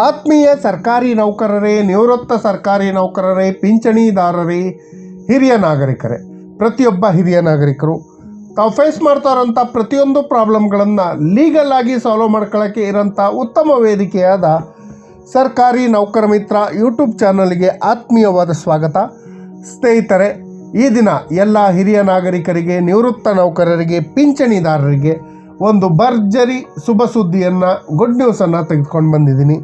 ಆತ್ಮೀಯ ಸರ್ಕಾರಿ ನೌಕರರೇ, ನಿವೃತ್ತ ಸರ್ಕಾರಿ ನೌಕರರೇ, ಪಿಂಚಣಿದಾರರೇ, ಹಿರಿಯ ನಾಗರಿಕರೇ, ಪ್ರತಿಯೊಬ್ಬ ಹಿರಿಯ ನಾಗರಿಕರು, ತಾವು ಫೇಸ್ ಮಾಡ್ತಾರಂಥ ಪ್ರತಿಯೊಂದು ಪ್ರಾಬ್ಲಮ್ಗಳನ್ನು ಲೀಗಲ್ ಆಗಿ ಸಾಲ್ವ್ ಮಾಡ್ಕೊಳ್ಳೋಕ್ಕೆ ಇರೋಂಥ ಉತ್ತಮ ವೇದಿಕೆಯಾದ ಸರ್ಕಾರಿ ನೌಕರ ಮಿತ್ರ ಯೂಟ್ಯೂಬ್ ಚಾನಲ್ಗೆ ಆತ್ಮೀಯವಾದ ಸ್ವಾಗತ. ಸ್ನೇಹಿತರೆ, ಈ ದಿನ ಎಲ್ಲ ಹಿರಿಯ ನಾಗರಿಕರಿಗೆ, ನಿವೃತ್ತ ನೌಕರರಿಗೆ, ಪಿಂಚಣಿದಾರರಿಗೆ ಒಂದು ಭರ್ಜರಿ ಶುಭ ಸುದ್ದಿಯನ್ನು ಗುಡ್ ನ್ಯೂಸನ್ನು ತೆಗೆದುಕೊಂಡು ಬಂದಿದ್ದೀನಿ.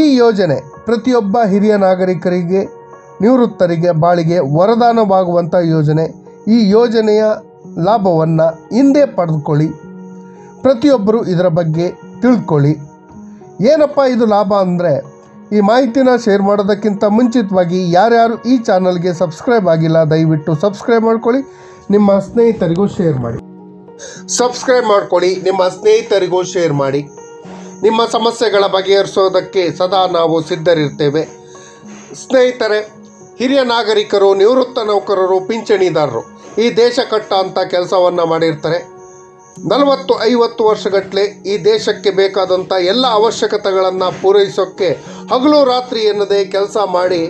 ಈ ಯೋಜನೆ ಪ್ರತಿಯೊಬ್ಬ ಹಿರಿಯ ನಾಗರಿಕರಿಗೆ, ನಿವೃತ್ತರಿಗೆ ಬಾಳಿಗೆ ವರದಾನವಾಗುವಂಥ ಯೋಜನೆ. ಈ ಯೋಜನೆಯ ಲಾಭವನ್ನು ಹಿಂದೆ ಪಡೆದುಕೊಳ್ಳಿ, ಪ್ರತಿಯೊಬ್ಬರು ಇದರ ಬಗ್ಗೆ ತಿಳ್ಕೊಳ್ಳಿ. ಏನಪ್ಪ ಇದು ಲಾಭ ಅಂದರೆ, ಈ ಮಾಹಿತಿನ ಶೇರ್ ಮಾಡೋದಕ್ಕಿಂತ ಮುಂಚಿತವಾಗಿ ಯಾರ್ಯಾರು ಈ ಚಾನಲ್ಗೆ ಸಬ್ಸ್ಕ್ರೈಬ್ ಆಗಿಲ್ಲ, ದಯವಿಟ್ಟು ಸಬ್ಸ್ಕ್ರೈಬ್ ಮಾಡ್ಕೊಳ್ಳಿ. ನಿಮ್ಮ ಸ್ನೇಹಿತರಿಗೂ ಶೇರ್ ಮಾಡಿ. ಸಬ್ಸ್ಕ್ರೈಬ್ ಮಾಡ್ಕೊಳ್ಳಿ, ನಿಮ್ಮ ಸ್ನೇಹಿತರಿಗೂ ಶೇರ್ ಮಾಡಿ. ನಿಮ್ಮ ಸಮಸ್ಯೆಗಳ ಬಗೆಹರಿಸೋದಕ್ಕೆ ಸದಾ ನಾವು ಸಿದ್ಧರಿರ್ತೇವೆ. ಸ್ನೇಹಿತರೆ, ಹಿರಿಯ ನಾಗರಿಕರು, ನಿವೃತ್ತ ನೌಕರರು, ಪಿಂಚಣಿದಾರರು, ಈ ದೇಶ ಕಟ್ಟ ಅಂತ ಕೆಲಸವನ್ನು ಮಾಡಿರ್ತಾರೆ. ನಲವತ್ತು ಐವತ್ತು ವರ್ಷಗಟ್ಟಲೆ ಈ ದೇಶಕ್ಕೆ ಬೇಕಾದಂಥ ಎಲ್ಲ ಅವಶ್ಯಕತೆಗಳನ್ನು ಪೂರೈಸೋಕ್ಕೆ ಹಗಲು ರಾತ್ರಿ ಎನ್ನದೇ ಕೆಲಸ ಮಾಡಿ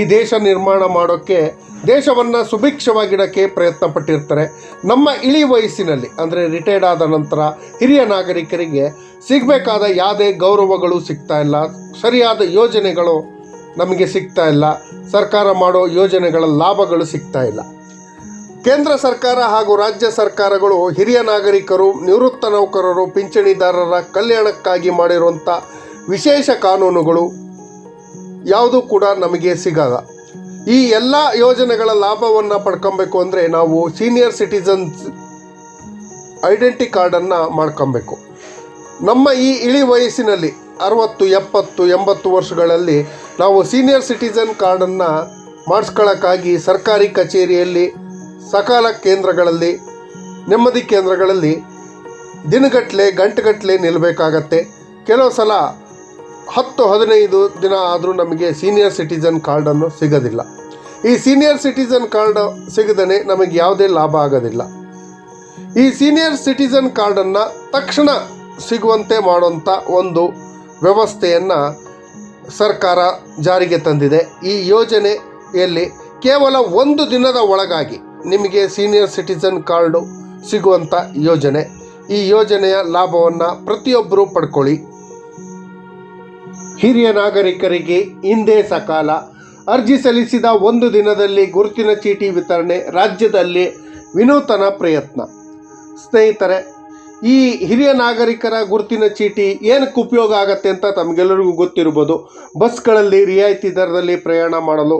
ಈ ದೇಶ ನಿರ್ಮಾಣ ಮಾಡೋಕ್ಕೆ ದೇಶವನ್ನು ಸುಭಿಕ್ಷವಾಗಿಡೋಕ್ಕೆ ಪ್ರಯತ್ನ ಪಟ್ಟಿರ್ತಾರೆ ನಮ್ಮ ಇಳಿ ವಯಸ್ಸಿನಲ್ಲಿ, ಅಂದರೆ ರಿಟೈರ್ಡ್ ಆದ ನಂತರ ಹಿರಿಯ ನಾಗರಿಕರಿಗೆ ಸಿಗಬೇಕಾದ ಯಾವುದೇ ಗೌರವಗಳು ಸಿಗ್ತಾ ಇಲ್ಲ. ಸರಿಯಾದ ಯೋಜನೆಗಳು ನಮಗೆ ಸಿಗ್ತಾ ಇಲ್ಲ. ಸರ್ಕಾರ ಮಾಡೋ ಯೋಜನೆಗಳ ಲಾಭಗಳು ಸಿಗ್ತಾ ಇಲ್ಲ. ಕೇಂದ್ರ ಸರ್ಕಾರ ಹಾಗೂ ರಾಜ್ಯ ಸರ್ಕಾರಗಳು ಹಿರಿಯ ನಾಗರಿಕರು, ನಿವೃತ್ತ ನೌಕರರು, ಪಿಂಚಣಿದಾರರ ಕಲ್ಯಾಣಕ್ಕಾಗಿ ಮಾಡಿರುವಂಥ ವಿಶೇಷ ಕಾನೂನುಗಳು ಯಾವುದೂ ಕೂಡ ನಮಗೆ ಸಿಗಲ್ಲ. ಈ ಎಲ್ಲ ಯೋಜನೆಗಳ ಲಾಭವನ್ನು ಪಡ್ಕೊಬೇಕು ಅಂದರೆ ನಾವು ಸೀನಿಯರ್ ಸಿಟಿಸನ್ಸ್ ಐಡೆಂಟಿ ಕಾರ್ಡನ್ನು ಮಾಡ್ಕೊಬೇಕು. ನಮ್ಮ ಈ ಇಳಿ ವಯಸ್ಸಿನಲ್ಲಿ ಅರವತ್ತು, ಎಪ್ಪತ್ತು, ಎಂಬತ್ತು ವರ್ಷಗಳಲ್ಲಿ ನಾವು ಸೀನಿಯರ್ ಸಿಟಿಸನ್ ಕಾರ್ಡನ್ನು ಮಾಡಿಸ್ಕೊಳ್ಳೋಕ್ಕಾಗಿ ಸರ್ಕಾರಿ ಕಚೇರಿಯಲ್ಲಿ, ಸಕಾಲ ಕೇಂದ್ರಗಳಲ್ಲಿ, ನೆಮ್ಮದಿ ಕೇಂದ್ರಗಳಲ್ಲಿ ದಿನಗಟ್ಟಲೆ ಗಂಟೆಗಟ್ಟಲೆ ನಿಲ್ಲಬೇಕಾಗತ್ತೆ ಕೆಲವು ಸಲ ಹತ್ತು ಹದಿನೈದು ದಿನ ಆದರೂ ನಮಗೆ ಸೀನಿಯರ್ ಸಿಟಿಸನ್ ಕಾರ್ಡನ್ನು ಸಿಗೋದಿಲ್ಲ. ಈ ಸೀನಿಯರ್ ಸಿಟಿಸನ್ ಕಾರ್ಡ್ ಸಿಗದೇ ನಮಗೆ ಯಾವುದೇ ಲಾಭ ಆಗೋದಿಲ್ಲ. ಈ ಸೀನಿಯರ್ ಸಿಟಿಸನ್ ಕಾರ್ಡನ್ನು ತಕ್ಷಣ ಸಿಗುವಂತೆ ಮಾಡುವಂಥ ಒಂದು ವ್ಯವಸ್ಥೆಯನ್ನು ಸರ್ಕಾರ ಜಾರಿಗೆ ತಂದಿದೆ. ಈ ಯೋಜನೆಯಲ್ಲಿ ಕೇವಲ ಒಂದು ದಿನದ ಒಳಗಾಗಿ ನಿಮಗೆ ಸೀನಿಯರ್ ಸಿಟಿಸನ್ ಕಾರ್ಡು ಸಿಗುವಂಥ ಯೋಜನೆ. ಈ ಯೋಜನೆಯ ಲಾಭವನ್ನು ಪ್ರತಿಯೊಬ್ಬರೂ ಪಡ್ಕೊಳ್ಳಿ. ಹಿರಿಯ ನಾಗರಿಕರಿಗೆ ಹಿಂದೆ ಸಕಾಲ ಅರ್ಜಿ ಸಲ್ಲಿಸಿದ ಒಂದು ದಿನದಲ್ಲಿ ಗುರುತಿನ ಚೀಟಿ ವಿತರಣೆ ರಾಜ್ಯದಲ್ಲಿ ವಿನೂತನ ಪ್ರಯತ್ನ. ಸ್ನೇಹಿತರೆ, ಈ ಹಿರಿಯ ನಾಗರಿಕರ ಗುರುತಿನ ಚೀಟಿ ಏನಕ್ಕೆ ಉಪಯೋಗ ಆಗತ್ತೆ ಅಂತ ತಮಗೆಲ್ಲರಿಗೂ ಗೊತ್ತಿರ್ಬೋದು. ಬಸ್ಗಳಲ್ಲಿ ರಿಯಾಯಿತಿ ದರದಲ್ಲಿ ಪ್ರಯಾಣ ಮಾಡಲು,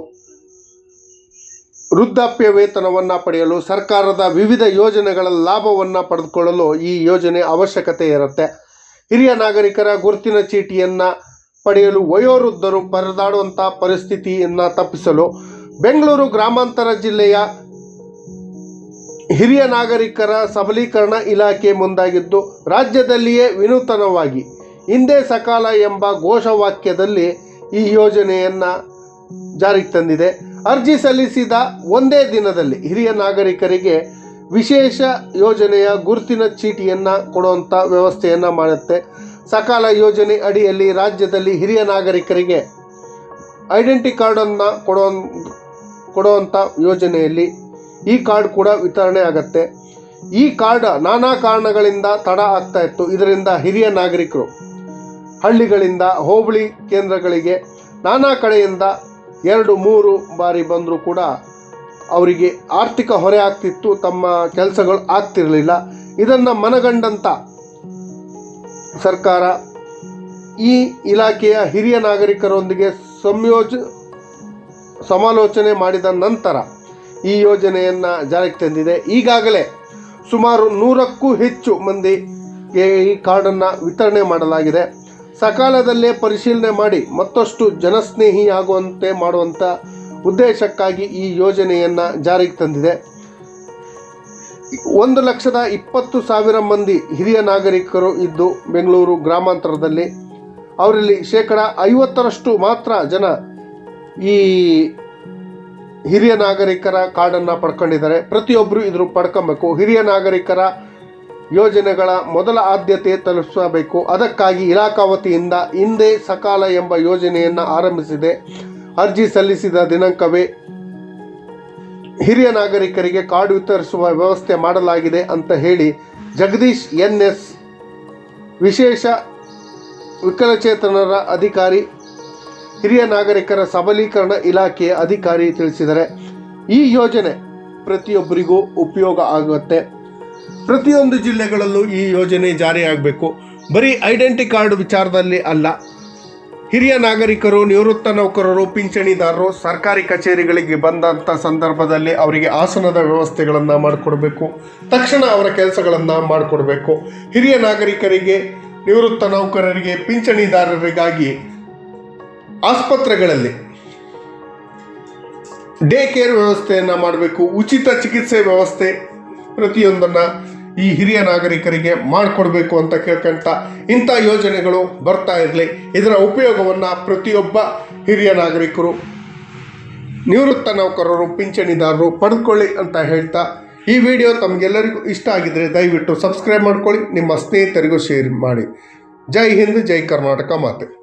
ವೃದ್ಧಾಪ್ಯ ವೇತನವನ್ನು ಪಡೆಯಲು, ಸರ್ಕಾರದ ವಿವಿಧ ಯೋಜನೆಗಳ ಲಾಭವನ್ನು ಪಡೆದುಕೊಳ್ಳಲು ಈ ಯೋಜನೆ ಅವಶ್ಯಕತೆ ಇರುತ್ತೆ. ಹಿರಿಯ ನಾಗರಿಕರ ಗುರುತಿನ ಚೀಟಿಯನ್ನು ಪಡೆಯಲು ವಯೋವೃದ್ಧರು ಪರದಾಡುವಂಥ ಪರಿಸ್ಥಿತಿಯನ್ನು ತಪ್ಪಿಸಲು ಬೆಂಗಳೂರು ಗ್ರಾಮಾಂತರ ಜಿಲ್ಲೆಯ ಹಿರಿಯ ನಾಗರಿಕರ ಸಬಲೀಕರಣ ಇಲಾಖೆ ಮುಂದಾಗಿದ್ದು ರಾಜ್ಯದಲ್ಲಿಯೇ ವಿನೂತನವಾಗಿ ಹಿಂದೆ ಸಕಾಲ ಎಂಬ ಘೋಷವಾಕ್ಯದಲ್ಲಿ ಈ ಯೋಜನೆಯನ್ನು ಜಾರಿಗೆ ತಂದಿದೆ. ಅರ್ಜಿ ಸಲ್ಲಿಸಿದ ಒಂದೇ ದಿನದಲ್ಲಿ ಹಿರಿಯ ನಾಗರಿಕರಿಗೆ ವಿಶೇಷ ಯೋಜನೆಯ ಗುರುತಿನ ಚೀಟಿಯನ್ನು ಕೊಡುವಂಥ ವ್ಯವಸ್ಥೆಯನ್ನು ಮಾಡುತ್ತೆ. ಸಕಾಲ ಯೋಜನೆ ಅಡಿಯಲ್ಲಿ ರಾಜ್ಯದಲ್ಲಿ ಹಿರಿಯ ನಾಗರಿಕರಿಗೆ ಐಡೆಂಟಿ ಕಾರ್ಡನ್ನು ಕೊಡೋ ಕೊಡುವಂಥ ಯೋಜನೆಯಲ್ಲಿ ಈ ಕಾರ್ಡ್ ಕೂಡ ವಿತರಣೆ ಆಗತ್ತೆ. ಈ ಕಾರ್ಡ್ ನಾನಾ ಕಾರಣಗಳಿಂದ ತಡ ಆಗ್ತಾ ಇತ್ತು. ಇದರಿಂದ ಹಿರಿಯ ನಾಗರಿಕರು ಹಳ್ಳಿಗಳಿಂದ, ಹೋಬಳಿ ಕೇಂದ್ರಗಳಿಗೆ, ನಾನಾ ಕಡೆಯಿಂದ ಎರಡು, ಮೂರು ಬಾರಿ ಬಂದರೂ ಕೂಡ ಅವರಿಗೆ ಆರ್ಥಿಕ ಹೊರೆ ಆಗ್ತಿತ್ತು. ತಮ್ಮ ಕೆಲಸಗಳು ಆಗ್ತಿರಲಿಲ್ಲ. ಇದನ್ನು ಮನಗಂಡಂಥ ಸರ್ಕಾರ ಈ ಇಲಾಖೆಯ ಹಿರಿಯ ನಾಗರಿಕರೊಂದಿಗೆ ಸಂಯೋಜ, ಸಮಾಲೋಚನೆ ಮಾಡಿದ ನಂತರ ಈ ಯೋಜನೆಯನ್ನು ಜಾರಿಗೆ ತಂದಿದೆ. ಈಗಾಗಲೇ ಸುಮಾರು ನೂರಕ್ಕೂ ಹೆಚ್ಚು ಮಂದಿಗೆ ಈ ಕಾರ್ಡನ್ನು ವಿತರಣೆ ಮಾಡಲಾಗಿದೆ. ಸಕಾಲದಲ್ಲೇ ಪರಿಶೀಲನೆ ಮಾಡಿ ಮತ್ತಷ್ಟು ಜನಸ್ನೇಹಿಯಾಗುವಂತೆ ಮಾಡುವಂಥ ಉದ್ದೇಶಕ್ಕಾಗಿ ಈ ಯೋಜನೆಯನ್ನು ಜಾರಿಗೆ ತಂದಿದೆ. ಒಂದು ಲಕ್ಷದ ಇಪ್ಪತ್ತು ಸಾವಿರ ಮಂದಿ ಹಿರಿಯ ನಾಗರಿಕರು ಇದ್ದು ಬೆಂಗಳೂರು ಗ್ರಾಮಾಂತರದಲ್ಲಿ ಅವರಲ್ಲಿ ಶೇಕಡ ಐವತ್ತರಷ್ಟು ಮಾತ್ರ ಜನ ಈ ಹಿರಿಯ ನಾಗರಿಕರ ಕಾರ್ಡನ್ನು ಪಡ್ಕೊಂಡಿದ್ದಾರೆ. ಪ್ರತಿಯೊಬ್ಬರು ಇದ್ರ ಪಡ್ಕೊಬೇಕು. ಹಿರಿಯ ನಾಗರಿಕರ ಯೋಜನೆಗಳ ಮೊದಲ ಆದ್ಯತೆ ತಲುಪಿಸಬೇಕು. ಅದಕ್ಕಾಗಿ ಇಲಾಖಾ ವತಿಯಿಂದ ಹಿಂದೆ ಸಕಾಲ ಎಂಬ ಯೋಜನೆಯನ್ನು ಆರಂಭಿಸಿದೆ. ಅರ್ಜಿ ಸಲ್ಲಿಸಿದ ದಿನಾಂಕವೇ ಹಿರಿಯ ನಾಗರಿಕರಿಗೆ ಕಾರ್ಡ್ ವಿತರಿಸುವ ವ್ಯವಸ್ಥೆ ಮಾಡಲಾಗಿದೆ ಅಂತ ಹೇಳಿ ಜಗದೀಶ್ ಎನ್ ಎಸ್ ವಿಶೇಷ ವಿಕಲಚೇತನರ ಅಧಿಕಾರಿ, ಹಿರಿಯ ನಾಗರಿಕರ ಸಬಲೀಕರಣ ಇಲಾಖೆಯ ಅಧಿಕಾರಿ ತಿಳಿಸಿದರೆ ಈ ಯೋಜನೆ ಪ್ರತಿಯೊಬ್ಬರಿಗೂ ಉಪಯೋಗ ಆಗುತ್ತೆ. ಪ್ರತಿಯೊಂದು ಜಿಲ್ಲೆಗಳಲ್ಲೂ ಈ ಯೋಜನೆ ಜಾರಿಯಾಗಬೇಕು. ಬರೀ ಐಡೆಂಟಿ ಕಾರ್ಡ್ ವಿಚಾರದಲ್ಲಿ ಅಲ್ಲ ಹಿರಿಯ ನಾಗರಿಕರು, ನಿವೃತ್ತ ನೌಕರರು, ಪಿಂಚಣಿದಾರರು ಸರ್ಕಾರಿ ಕಚೇರಿಗಳಿಗೆ ಬಂದಂಥ ಸಂದರ್ಭದಲ್ಲಿ ಅವರಿಗೆ ಆಸನದ ವ್ಯವಸ್ಥೆಗಳನ್ನು ಮಾಡಿಕೊಡಬೇಕು. ತಕ್ಷಣ ಅವರ ಕೆಲಸಗಳನ್ನು ಮಾಡಿಕೊಡಬೇಕು. ಹಿರಿಯ ನಾಗರಿಕರಿಗೆ, ನಿವೃತ್ತ ನೌಕರರಿಗೆ, ಪಿಂಚಣಿದಾರರಿಗಾಗಿ ಆಸ್ಪತ್ರೆಗಳಲ್ಲಿ ಡೇ ಕೇರ್ ವ್ಯವಸ್ಥೆಯನ್ನು ಮಾಡಬೇಕು. ಉಚಿತ ಚಿಕಿತ್ಸೆ ವ್ಯವಸ್ಥೆ ಪ್ರತಿಯೊಂದನ್ನು ಈ ಹಿರಿಯ ನಾಗರಿಕರಿಗೆ ಮಾಡಿಕೊಡ್ಬೇಕು ಅಂತ ಕೇಳ್ಕೊಂತ ಇಂಥ ಯೋಜನೆಗಳು ಬರ್ತಾ ಇರಲಿ. ಇದರ ಉಪಯೋಗವನ್ನು ಪ್ರತಿಯೊಬ್ಬ ಹಿರಿಯ ನಾಗರಿಕರು, ನಿವೃತ್ತ ನೌಕರರು, ಪಿಂಚಣಿದಾರರು ಪಡೆದುಕೊಳ್ಳಿ ಅಂತ ಹೇಳ್ತಾ ಈ ವಿಡಿಯೋ ತಮಗೆಲ್ಲರಿಗೂ ಇಷ್ಟ ಆಗಿದ್ರೆ ದಯವಿಟ್ಟು ಸಬ್ಸ್ಕ್ರೈಬ್ ಮಾಡ್ಕೊಳ್ಳಿ, ನಿಮ್ಮ ಸ್ನೇಹಿತರಿಗೂ ಶೇರ್ ಮಾಡಿ. ಜೈ ಹಿಂದ್, ಜೈ ಕರ್ನಾಟಕ ಮಾತೆ.